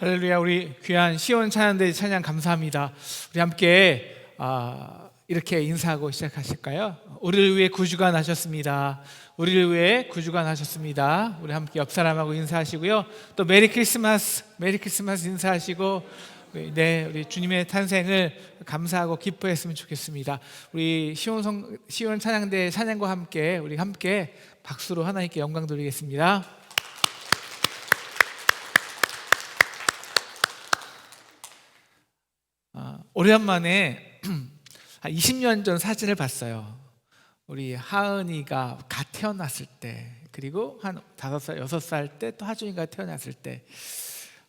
할렐루야 우리 귀한 시온 찬양대 찬양 감사합니다. 우리 함께 아, 이렇게 인사하고 시작하실까요? 우리를 위해 구주가 나셨습니다. 우리를 위해 구주가 나셨습니다. 우리 함께 옆 사람하고 인사하시고요. 또 메리 크리스마스, 메리 크리스마스 인사하시고 네, 우리 주님의 탄생을 감사하고 기뻐했으면 좋겠습니다. 우리 시온 성 시온 찬양대 찬양과 함께 우리 함께 박수로 하나님께 영광 돌리겠습니다. 오랜만에 한 20년 전 사진을 봤어요. 우리 하은이가 갓 태어났을 때 그리고 한 다섯 살 여섯 살때 또 하준이가 태어났을 때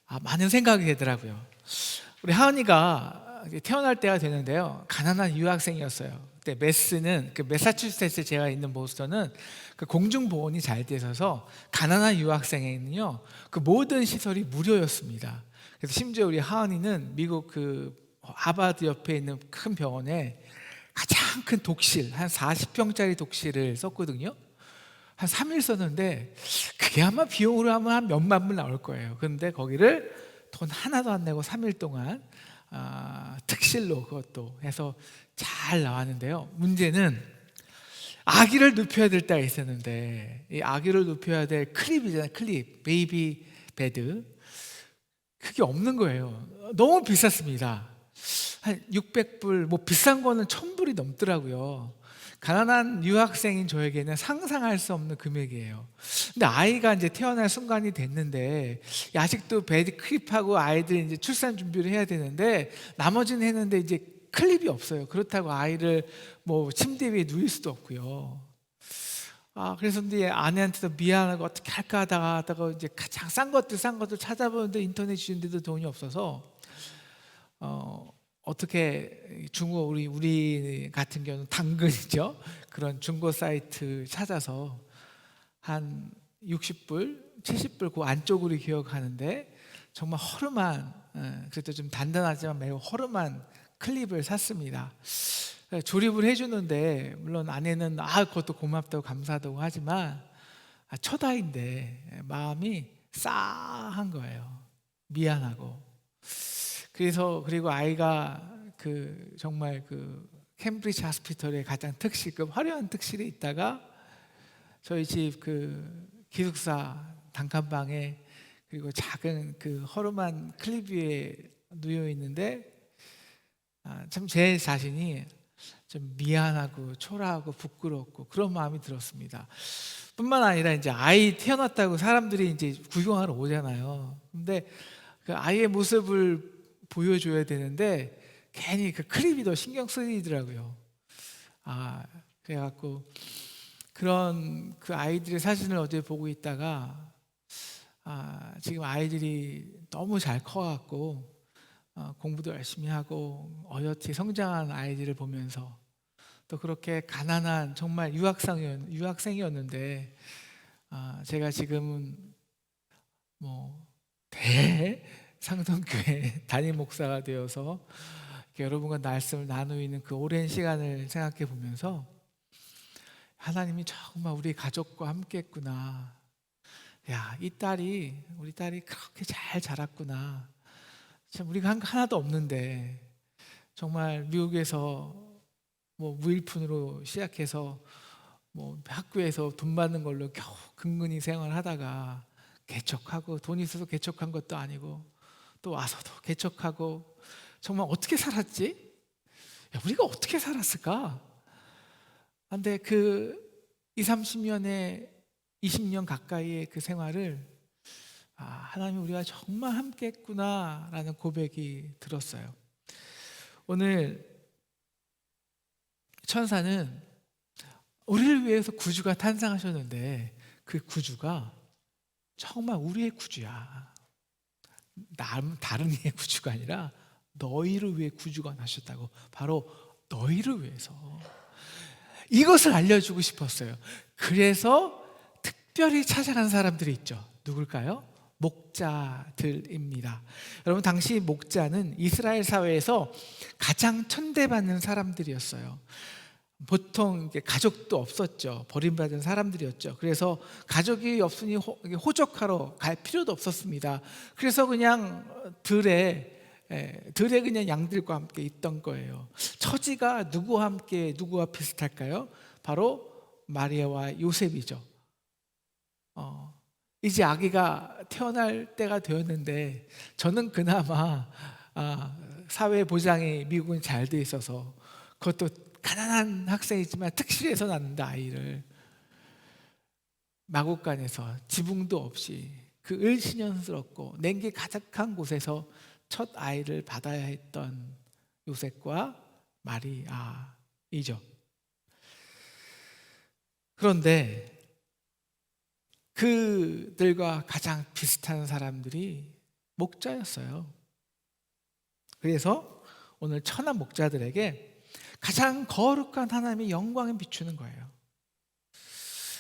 아, 많은 생각이 되더라고요. 우리 하은이가 태어날 때가 되는데요. 가난한 유학생이었어요. 그때 메스는 그 매사추세츠 제가 있는 보스턴은 그 공중보건이 잘돼 있어서 가난한 유학생에는요 그 모든 시설이 무료였습니다. 그래서 심지어 우리 하은이는 미국 그 하버드 옆에 있는 큰 병원에 가장 큰 독실 한 40평짜리 독실을 썼거든요. 한 3일 썼는데 그게 아마 비용으로 하면 한 몇만 불 나올 거예요. 그런데 거기를 돈 하나도 안 내고 3일 동안 아, 특실로 그것도 해서 잘 나왔는데요. 문제는 아기를 눕혀야 될 때가 있었는데 이 아기를 눕혀야 될 클립이잖아요. 클립, 베이비 베드 그게 없는 거예요. 너무 비쌌습니다. 한 600불, 뭐 비싼 거는 1000불이 넘더라고요. 가난한 유학생인 저에게는 상상할 수 없는 금액이에요. 근데 아이가 이제 태어날 순간이 됐는데 아직도 베드 클립하고 아이들 이제 출산 준비를 해야 되는데 나머지는 했는데 이제 클립이 없어요. 그렇다고 아이를 뭐 침대 위에 누일 수도 없고요. 아 그래서 이제 아내한테도 미안하고 어떻게 할까 하다가 하다가 이제 가장 싼 것들 싼 것들 찾아보는데 인터넷 주는데도 돈이 없어서 어 어떻게 중고 우리 우리 같은 경우는 당근이죠 그런 중고 사이트 찾아서 한 60불 70불 그 안쪽으로 기억하는데 정말 허름한 예, 그래도 좀 단단하지만 매우 허름한 클립을 샀습니다. 예, 조립을 해주는데 물론 아내는 아 그것도 고맙다고 감사하다고 하지만 아, 예, 마음이 싸한 거예요. 미안하고 그래서 그리고 아이가 그 정말 그 캠브리지 하스피털의 가장 특실급 화려한 특실에 있다가 저희 집 그 기숙사 단칸방에 그리고 작은 그 허름한 클립 위에 누워 있는데 아, 참제 자신이 좀 미안하고 초라하고 부끄럽고 그런 마음이 들었습니다. 뿐만 아니라 이제 아이 태어났다고 사람들이 이제 구경하러 오잖아요. 근데 그 아이의 모습을 보여줘야 되는데 괜히 그 클립이 더 신경 쓰이더라고요. 아 그래갖고 그런 그 아이들의 사진을 어제 보고 있다가 아, 지금 아이들이 너무 잘 커갖고 어, 공부도 열심히 하고 어여티 성장한 아이들을 보면서 또 그렇게 가난한 정말 유학생이었, 유학생이었는데 아, 제가 지금은 뭐 대 상성교회 담임 목사가 되어서 여러분과 말씀을 나누는 그 오랜 시간을 생각해 보면서 하나님이 정말 우리 가족과 함께 했구나. 야, 이 딸이 우리 딸이 그렇게 잘 자랐구나. 참 우리가 한 하나도 없는데 정말 미국에서 뭐 무일푼으로 시작해서 뭐 학교에서 돈 받는 걸로 겨우 근근히 생활하다가 개척하고 돈 있어서 개척한 것도 아니고 또 와서도 개척하고 정말 어떻게 살았지? 야, 우리가 어떻게 살았을까? 근데 그 2, 30년의 20년 가까이의 그 생활을 아, 하나님 우리가 정말 함께 했구나라는 고백이 들었어요. 오늘 천사는 우리를 위해서 구주가 탄생하셨는데 그 구주가 정말 우리의 구주야. 남 다른 이의 구주가 아니라 너희를 위해 구주가 나셨다고 바로 너희를 위해서 이것을 알려주고 싶었어요. 그래서 특별히 찾아간 사람들이 있죠. 누굴까요? 목자들입니다. 여러분 당시 목자는 이스라엘 사회에서 가장 천대받는 사람들이었어요. 보통 가족도 없었죠. 버림받은 사람들이었죠. 그래서 가족이 없으니 호적하러 갈 필요도 없었습니다. 그래서 그냥 들에 예, 들에 그냥 양들과 함께 있던 거예요. 처지가 누구와 함께 누구와 비슷할까요? 바로 마리아와 요셉이죠. 어, 이제 아기가 태어날 때가 되었는데 저는 그나마 아, 사회 보장이 미국은 잘 돼 있어서 그것도 가난한 학생이지만 특실에서 낳는다 아이를 마곡간에서 지붕도 없이 그 을신연스럽고 냉기 가득한 곳에서 첫 아이를 받아야 했던 요셉과 마리아이죠. 그런데 그들과 가장 비슷한 사람들이 목자였어요. 그래서 오늘 천한 목자들에게 가장 거룩한 하나님의 영광을 비추는 거예요.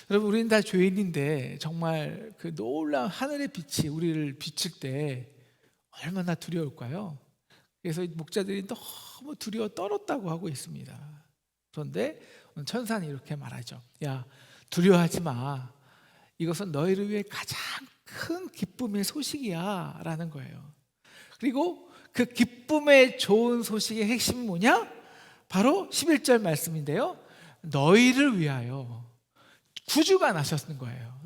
여러분, 우리는 다 죄인인데 정말 그 놀라운 하늘의 빛이 우리를 비칠 때 얼마나 두려울까요? 그래서 목자들이 너무 두려워 떨었다고 하고 있습니다. 그런데 천사는 이렇게 말하죠. 야, 두려워하지 마. 이것은 너희를 위해 가장 큰 기쁨의 소식이야. 라는 거예요. 그리고 그 기쁨의 좋은 소식의 핵심은 뭐냐? 바로 11절 말씀인데요. 너희를 위하여 구주가 나셨는 거예요.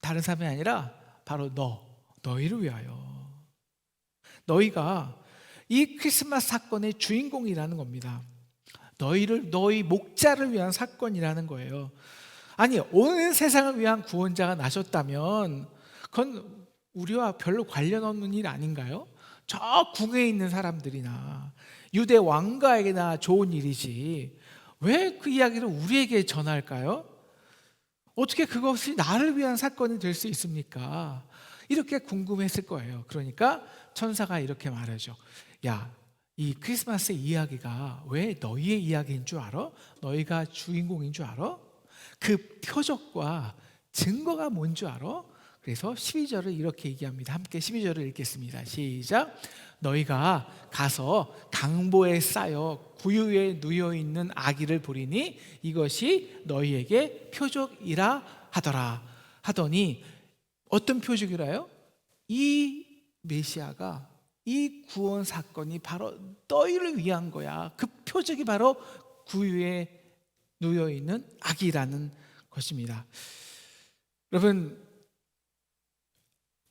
다른 사람이 아니라 바로 너, 너희를 위하여. 너희가 이 크리스마스 사건의 주인공이라는 겁니다. 너희를 너희 목자를 위한 사건이라는 거예요. 아니 온 세상을 위한 구원자가 나셨다면 그건 우리와 별로 관련 없는 일 아닌가요? 저 궁에 있는 사람들이나 유대 왕가에게나 좋은 일이지 왜 그 이야기를 우리에게 전할까요? 어떻게 그것이 나를 위한 사건이 될 수 있습니까? 이렇게 궁금했을 거예요. 그러니까 천사가 이렇게 말하죠. 야, 이 크리스마스 이야기가 왜 너희의 이야기인 줄 알아? 너희가 주인공인 줄 알아? 그 표적과 증거가 뭔 줄 알아? 그래서 12절을 이렇게 얘기합니다. 함께 12절을 읽겠습니다. 시작. 너희가 가서 강보에 쌓여 구유에 누여 있는 아기를 보리니 이것이 너희에게 표적이라 하더라. 하더니 어떤 표적이라요? 이 메시아가 이 구원 사건이 바로 너희를 위한 거야. 그 표적이 바로 구유에 놓여 있는 악이라는 것입니다. 여러분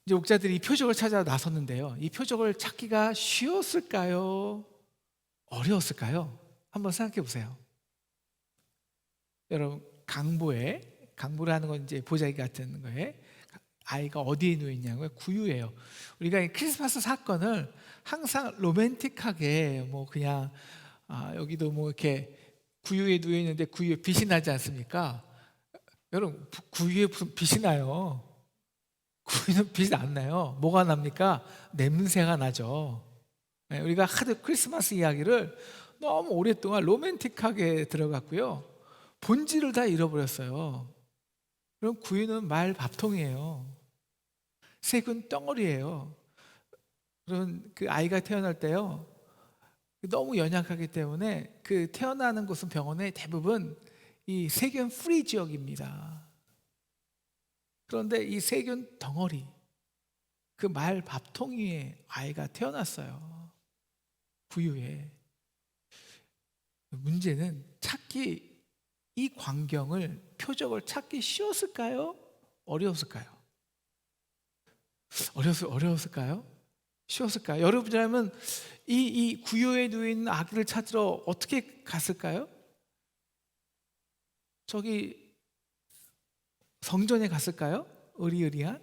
이제 옥자들이 이 표적을 찾아 나섰는데요. 이 표적을 찾기가 쉬웠을까요? 어려웠을까요? 한번 생각해 보세요. 여러분 강보에 강보라는 건 이제 보자기 같은 거에 아이가 어디에 누워 있냐고요? 구유예요. 우리가 이 크리스마스 사건을 항상 로맨틱하게 뭐 그냥 아, 여기도 뭐 이렇게 구유에 누워 있는데 구유에 빛이 나지 않습니까? 여러분 구유에 무슨 빛이 나요? 구유는 빛이 안 나요. 뭐가 납니까? 냄새가 나죠. 네, 우리가 하도 크리스마스 이야기를 너무 오랫동안 로맨틱하게 들어갔고요. 본질을 다 잃어버렸어요. 그럼 구유는 말 밥통이에요. 색은 덩어리예요. 그런 그 아이가 태어날 때요. 너무 연약하기 때문에 그 태어나는 곳은 병원에 대부분 이 세균 프리 지역입니다. 그런데 이 세균 덩어리 그 말 밥통 위에 아이가 태어났어요. 구유에. 문제는 찾기 이 광경을 표적을 찾기 쉬웠을까요? 어려웠을까요? 어려웠, 어려웠을까요? 쉬웠을까요? 여러분이라면 이, 이 구요에 누인 아기를 찾으러 어떻게 갔을까요? 저기 성전에 갔을까요? 의리의리한?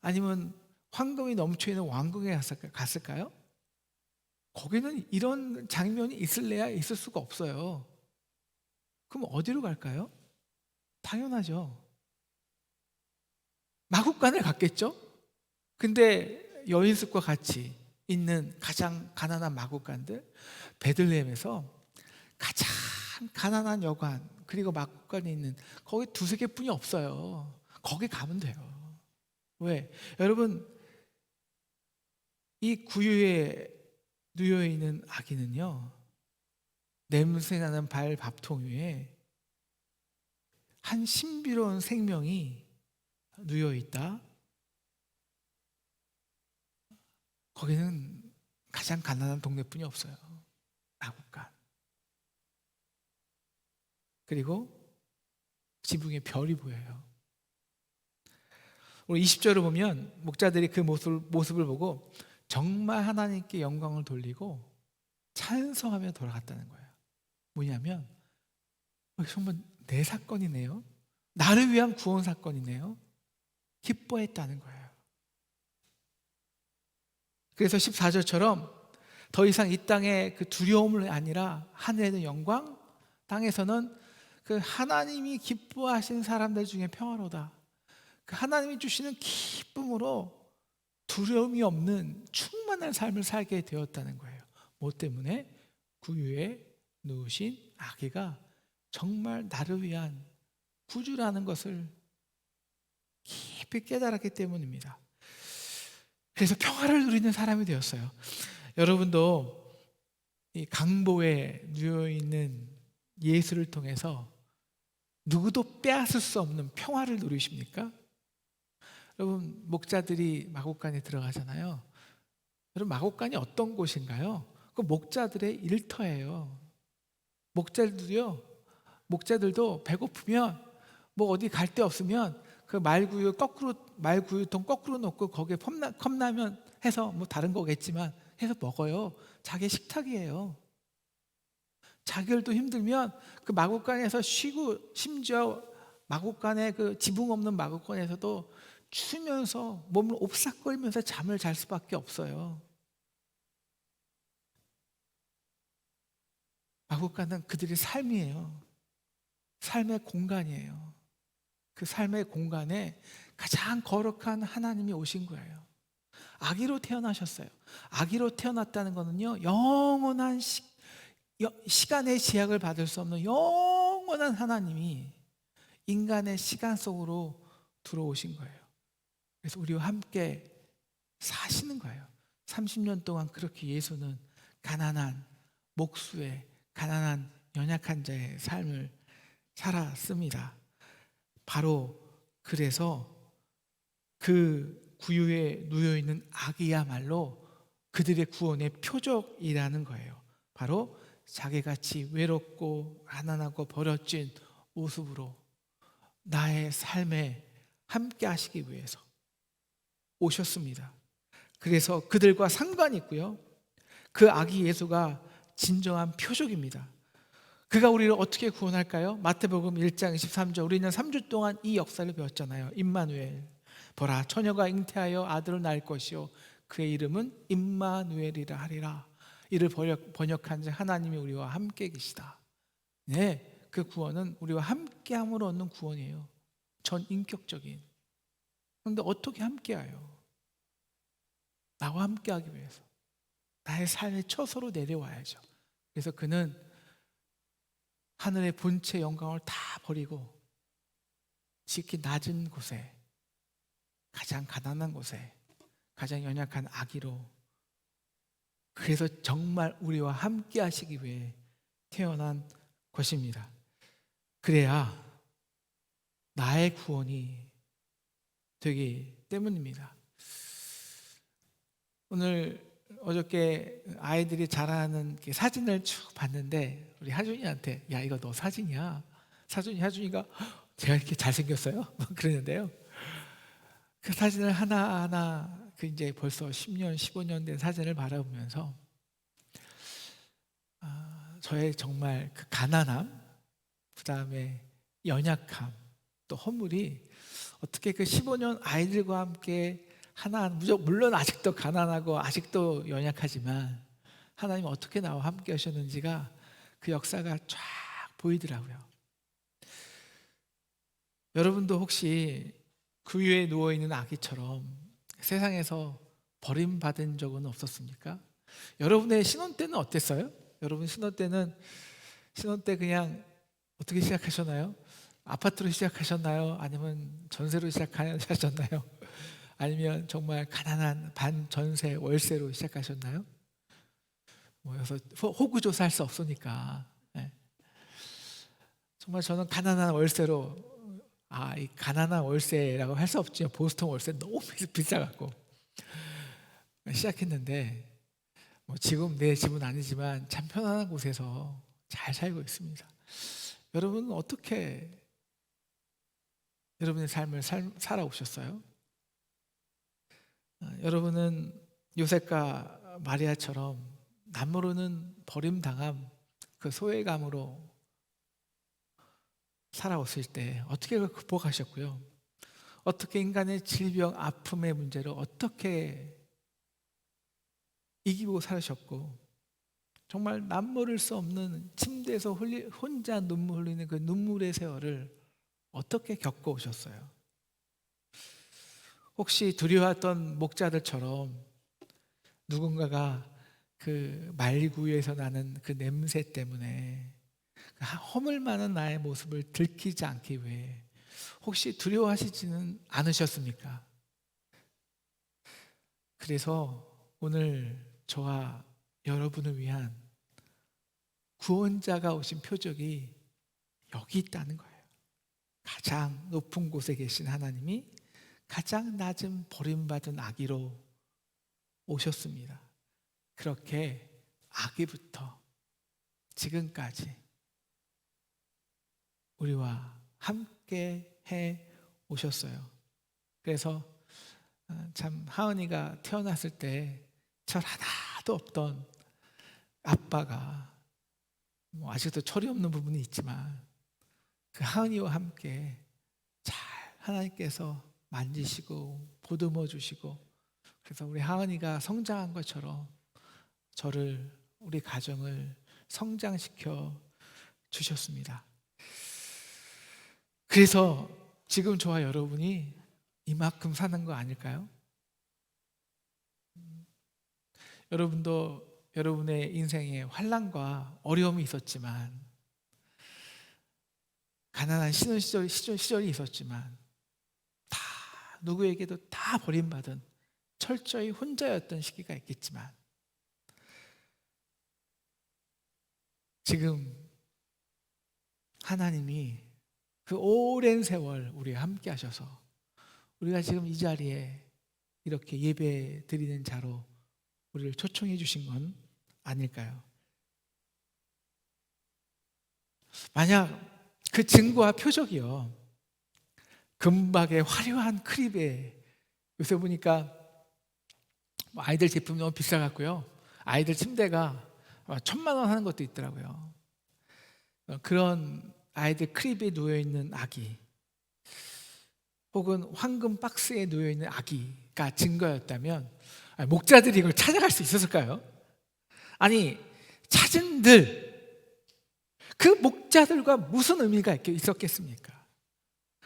아니면 황금이 넘쳐 있는 왕궁에 갔을까요? 거기는 이런 장면이 있을래야 있을 수가 없어요. 그럼 어디로 갈까요? 당연하죠. 마국간을 갔겠죠? 근데 여인숙과 같이 있는 가장 가난한 마국간들 베들레헴에서 가장 가난한 여관 그리고 마국간에 있는 거기 두세 개뿐이 없어요. 거기 가면 돼요. 왜? 여러분 이 구유에 누여 있는 아기는요 냄새나는 발 밥통 위에 한 신비로운 생명이 누워 있다. 거기는 가장 가난한 동네뿐이 없어요. 마국간. 그리고 지붕에 별이 보여요. 오늘 20절을 보면 목자들이 그 모습을, 모습을 보고 정말 하나님께 영광을 돌리고 찬성하며 돌아갔다는 거예요. 뭐냐면 어, 정말 내 사건이네요. 나를 위한 구원 사건이네요. 기뻐했다는 거예요. 그래서 14절처럼 더 이상 이 땅의 그 두려움을 아니라 하늘에는 영광, 땅에서는 그 하나님이 기뻐하신 사람들 중에 평화로다. 그 하나님이 주시는 기쁨으로 두려움이 없는 충만한 삶을 살게 되었다는 거예요. 뭐 때문에 구유에 누우신 아기가 정말 나를 위한 구주라는 것을 깊이 깨달았기 때문입니다. 그래서 평화를 누리는 사람이 되었어요. 여러분도 이 강보에 누워 있는 예수를 통해서 누구도 빼앗을 수 없는 평화를 누리십니까? 여러분 목자들이 마곡간에 들어가잖아요. 여러분 마곡간이 어떤 곳인가요? 그 목자들의 일터예요. 목자들도요. 목자들도 배고프면 뭐 어디 갈 데 없으면 그 말구유 거꾸로 말구유통 거꾸로 놓고 거기에 컵라, 컵라면 해서 뭐 다른 거겠지만 해서 먹어요. 자기 식탁이에요. 자결도 힘들면 그 마곡간에서 쉬고 심지어 마곡간에 그 지붕 없는 마곡간에서도 추면서 몸을 옵삭거리면서 잠을 잘 수밖에 없어요. 마곡간은 그들의 삶이에요. 삶의 공간이에요. 그 삶의 공간에 가장 거룩한 하나님이 오신 거예요. 아기로 태어나셨어요. 아기로 태어났다는 것은요, 영원한 시, 시간의 제약을 받을 수 없는 영원한 하나님이 인간의 시간 속으로 들어오신 거예요. 그래서 우리와 함께 사시는 거예요. 30년 동안 그렇게 예수는 가난한 목수의 가난한 연약한 자의 삶을 살았습니다. 바로 그래서 그 구유에 누여 있는 아기야말로 그들의 구원의 표적이라는 거예요. 바로 자기같이 외롭고 가난하고 버려진 모습으로 나의 삶에 함께 하시기 위해서 오셨습니다. 그래서 그들과 상관이 있고요. 그 아기 예수가 진정한 표적입니다. 그가 우리를 어떻게 구원할까요? 마태복음 1장 23절 우리는 3주 동안 이 역사를 배웠잖아요. 임마누엘 보라 처녀가 잉태하여 아들을 낳을 것이요 그의 이름은 임마누엘이라 하리라. 이를 번역한 자 하나님이 우리와 함께 계시다. 네, 그 구원은 우리와 함께함으로 얻는 구원이에요. 전 인격적인. 그런데 어떻게 함께해요? 나와 함께하기 위해서 나의 삶의 처소로 내려와야죠. 그래서 그는 하늘의 본체 영광을 다 버리고 지극히 낮은 곳에 가장 가난한 곳에 가장 연약한 아기로 그래서 정말 우리와 함께 하시기 위해 태어난 것입니다. 그래야 나의 구원이 되기 때문입니다. 오늘 어저께 아이들이 자라는 사진을 쭉 봤는데 우리 하준이한테 야 이거 너 사진이야. 사준이 하준이가 제가 이렇게 잘생겼어요? 그러는데요. 그 사진을 하나하나 그 이제 벌써 10년, 15년 된 사진을 바라보면서 아, 저의 정말 그 가난함, 그 다음에 연약함, 또 허물이 어떻게 그 15년 아이들과 함께 하나 물론 아직도 가난하고 아직도 연약하지만 하나님 어떻게 나와 함께 하셨는지가 그 역사가 쫙 보이더라고요. 여러분도 혹시 그 위에 누워 있는 아기처럼 세상에서 버림받은 적은 없었습니까? 여러분의 신혼 때는 어땠어요? 여러분 신혼 때는 신혼 때 그냥 어떻게 시작하셨나요? 아파트로 시작하셨나요? 아니면 전세로 시작하셨나요? 아니면 정말 가난한 반 전세 월세로 시작하셨나요? 뭐 여기서 호구조사 할 수 없으니까 정말 저는 가난한 월세로 아, 이 가난한 월세라고 할 수 없지만 보스턴 월세 너무 비- 비싸갖고 시작했는데 뭐 지금 내 집은 아니지만 참 편안한 곳에서 잘 살고 있습니다. 여러분은 어떻게 여러분의 삶을 살, 살아오셨어요? 아, 여러분은 요셉과 마리아처럼 남모르는 버림당함 그 소외감으로 살아왔을 때 어떻게 극복하셨고요? 어떻게 인간의 질병, 아픔의 문제를 어떻게 이기고 살으셨고 정말 남모를 수 없는 침대에서 혼자 눈물 흘리는 그 눈물의 세월을 어떻게 겪어 오셨어요? 혹시 두려웠던 목자들처럼 누군가가 그 말구에서 나는 그 냄새 때문에 그 허물 많은 나의 모습을 들키지 않기 위해 혹시 두려워하시지는 않으셨습니까? 그래서 오늘 저와 여러분을 위한 구원자가 오신 표적이 여기 있다는 거예요. 가장 높은 곳에 계신 하나님이 가장 낮은 버림받은 아기로 오셨습니다. 그렇게 아기부터 지금까지 우리와 함께 해 오셨어요. 그래서 어, 참 하은이가 태어났을 때 철 하나도 없던 아빠가 뭐 아직도 철이 없는 부분이 있지만 그 하은이와 함께 잘 하나님께서 만지시고 보듬어 주시고 그래서 우리 하은이가 성장한 것처럼 저를 우리 가정을 성장시켜 주셨습니다. 그래서 지금 저와 여러분이 이만큼 사는 거 아닐까요? 음, 여러분도 여러분의 인생에 환란과 어려움이 있었지만 가난한 신혼 시절, 시절 시절이 있었지만 다 누구에게도 다 버림받은 철저히 혼자였던 시기가 있겠지만 지금 하나님이 그 오랜 세월 우리와 함께 하셔서 우리가 지금 이 자리에 이렇게 예배 드리는 자로 우리를 초청해 주신 건 아닐까요? 만약 그 증거와 표적이요. 금박의 화려한 크립에 요새 보니까 뭐 아이들 제품 너무 비싸갖고요. 아이들 침대가 천만 원 하는 것도 있더라고요. 어, 그런 아이들 크립에 누워 있는 아기, 혹은 황금 박스에 누워 있는 아기가 증거였다면 아니, 목자들이 이걸 찾아갈 수 있었을까요? 아니 찾은들 그 목자들과 무슨 의미가 있- 있었겠습니까?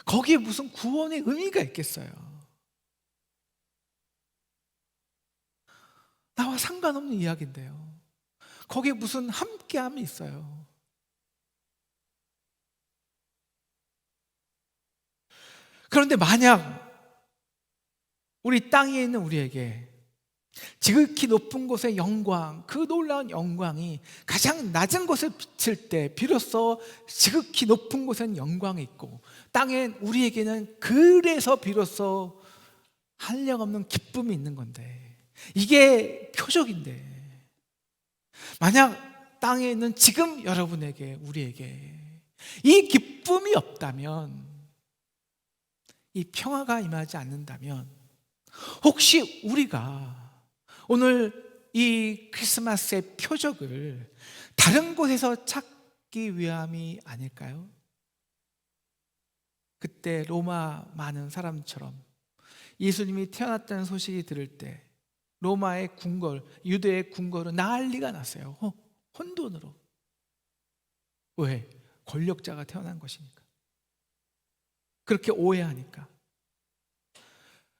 거기에 무슨 구원의 의미가 있겠어요? 나와 상관없는 이야기인데요. 거기에 무슨 함께함이 있어요. 그런데 만약 우리 땅에 있는 우리에게 지극히 높은 곳의 영광, 그 놀라운 영광이 가장 낮은 곳에 비칠 때 비로소 지극히 높은 곳엔 영광이 있고 땅엔 우리에게는 그래서 비로소 한량없는 기쁨이 있는 건데 이게 표적인데 만약 땅에 있는 지금 여러분에게 우리에게 이 기쁨이 없다면 이 평화가 임하지 않는다면 혹시 우리가 오늘 이 크리스마스의 표적을 다른 곳에서 찾기 위함이 아닐까요? 그때 로마 많은 사람처럼 예수님이 태어났다는 소식이 들을 때 로마의 궁궐, 유대의 궁궐은 난리가 났어요. 호- 혼돈으로. 왜? 권력자가 태어난 것이니까. 그렇게 오해하니까.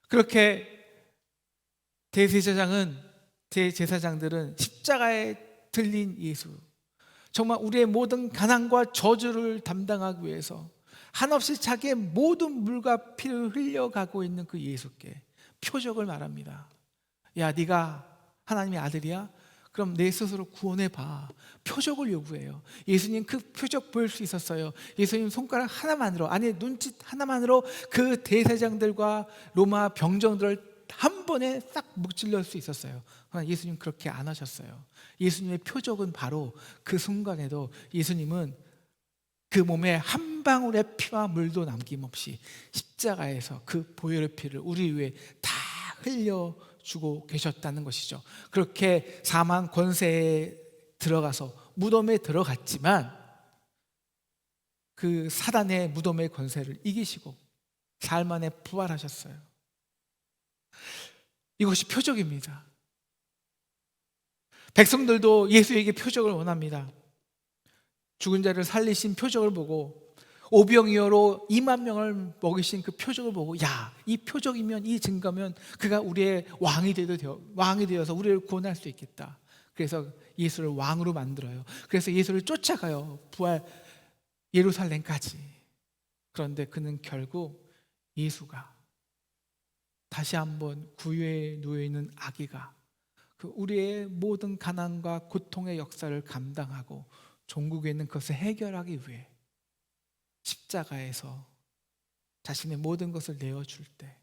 그렇게 대제사장은 대제사장들은 십자가에 들린 예수 정말 우리의 모든 가난과 저주를 담당하기 위해서 한없이 자기의 모든 물과 피를 흘려가고 있는 그 예수께 표적을 말합니다. 야, 네가 하나님의 아들이야? 그럼 내 스스로 구원해 봐. 표적을 요구해요. 예수님 그 표적 보일 수 있었어요. 예수님 손가락 하나만으로 아니 눈짓 하나만으로 그 대세장들과 로마 병정들을 한 번에 싹 묵질러 수 있었어요. 그러나 예수님 그렇게 안 하셨어요. 예수님의 표적은 바로 그 순간에도 예수님은 그 몸에 한 방울의 피와 물도 남김없이 십자가에서 그 보혈의 피를 우리 위해 다 흘려 주고 계셨다는 것이죠. 그렇게 사망 권세에 들어가서 무덤에 들어갔지만 그 사단의 무덤의 권세를 이기시고 사흘 만에 부활하셨어요. 이것이 표적입니다. 백성들도 예수에게 표적을 원합니다. 죽은 자를 살리신 표적을 보고 오병이어로 2만 명을 먹이신 그 표적을 보고 야, 이 표적이면 이 증거면 그가 우리의 왕이 되어 왕이 되어서 우리를 구원할 수 있겠다. 그래서 예수를 왕으로 만들어요. 그래서 예수를 쫓아가요. 부활 예루살렘까지. 그런데 그는 결국 예수가 다시 한번 구유에 누워 있는 아기가 그 우리의 모든 가난과 고통의 역사를 감당하고 종국에 있는 것을 해결하기 위해 십자가에서 자신의 모든 것을 내어줄 때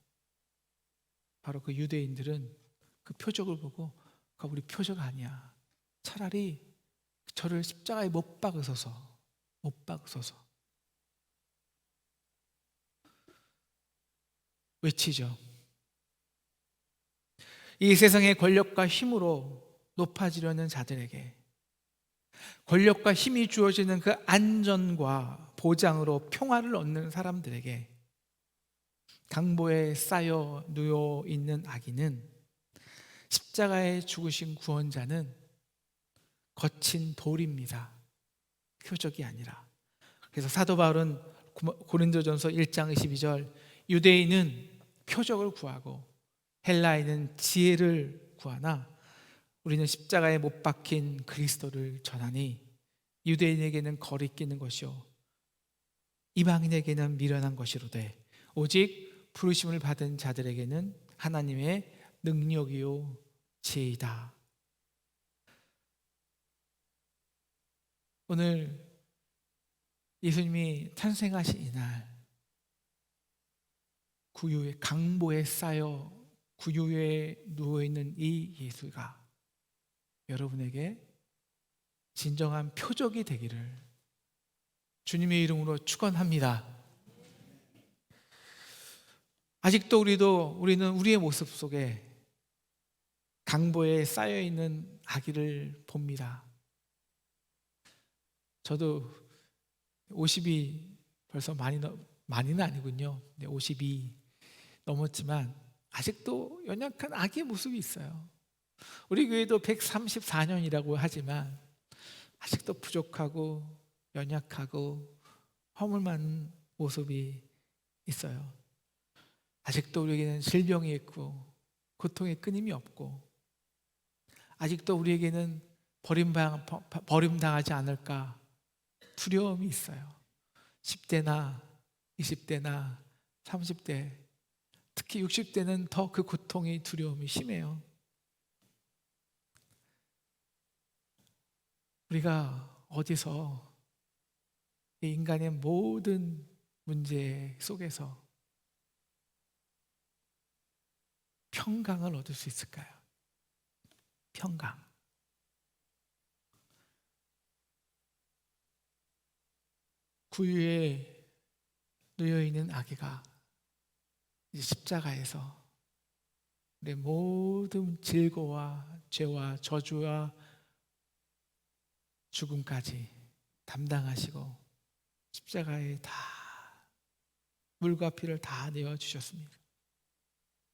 바로 그 유대인들은 그 표적을 보고 그 우리 표적 아니야. 차라리 저를 십자가에 못 박으소서. 못 박으소서. 외치죠. 이 세상의 권력과 힘으로 높아지려는 자들에게 권력과 힘이 주어지는 그 안전과 보장으로 평화를 얻는 사람들에게 강보에 쌓여 누워 있는 아기는 십자가에 죽으신 구원자는 거친 돌입니다. 표적이 아니라. 그래서 사도 바울은 고린도전서 1장 22절 유대인은 표적을 구하고 헬라인은 지혜를 구하나 우리는 십자가에 못 박힌 그리스도를 전하니 유대인에게는 거리끼는 것이요 이방인에게는 미련한 것이로되 오직 부르심을 받은 자들에게는 하나님의 능력이요 지혜이다. 오늘 예수님이 탄생하신 이날 구유의 강보에 쌓여 구유에 누워 있는 이 예수가 여러분에게 진정한 표적이 되기를 주님의 이름으로 축원합니다. 아직도 우리도 우리는 우리의 모습 속에 강보에 쌓여 있는 아기를 봅니다. 저도 50이 벌써 많이 많이는 아니군요. 52 넘었지만 아직도 연약한 아기의 모습이 있어요. 우리 교회도 134년이라고 하지만 아직도 부족하고 연약하고 허물 많은 모습이 있어요. 아직도 우리에게는 질병이 있고 고통의 끊임이 없고 아직도 우리에게는 버림당, 버림당하지 않을까 두려움이 있어요. 10대나 20대나 30대 특히 60대는 더 그 고통이 두려움이 심해요. 우리가 어디서 이 인간의 모든 문제 속에서 평강을 얻을 수 있을까요? 평강. 구유에 놓여 있는 아기가 십자가에서 내 모든 질고와 죄와 저주와 죽음까지 담당하시고 십자가에 다 물과 피를 다 내어 주셨습니다.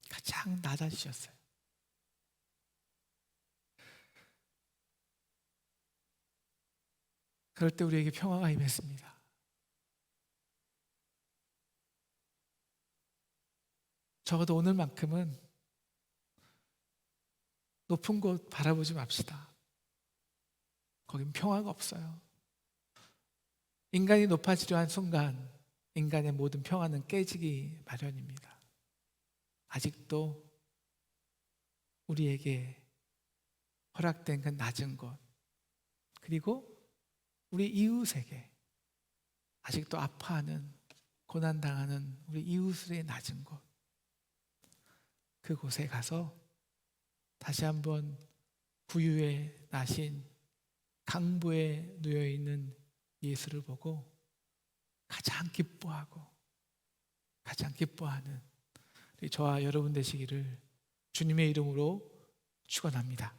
가장 낮아지셨어요. 그럴 때 우리에게 평화가 임했습니다. 적어도 오늘만큼은 높은 곳 바라보지 맙시다. 거긴 평화가 없어요. 인간이 높아지려 한 순간 인간의 모든 평화는 깨지기 마련입니다. 아직도 우리에게 허락된 그 낮은 곳 그리고 우리 이웃에게 아직도 아파하는 고난당하는 우리 이웃의 낮은 곳 그곳에 가서 다시 한번 부유에 나신 강보에 누여 있는 예수를 보고 가장 기뻐하고 가장 기뻐하는 저와 여러분 되시기를 주님의 이름으로 축원합니다.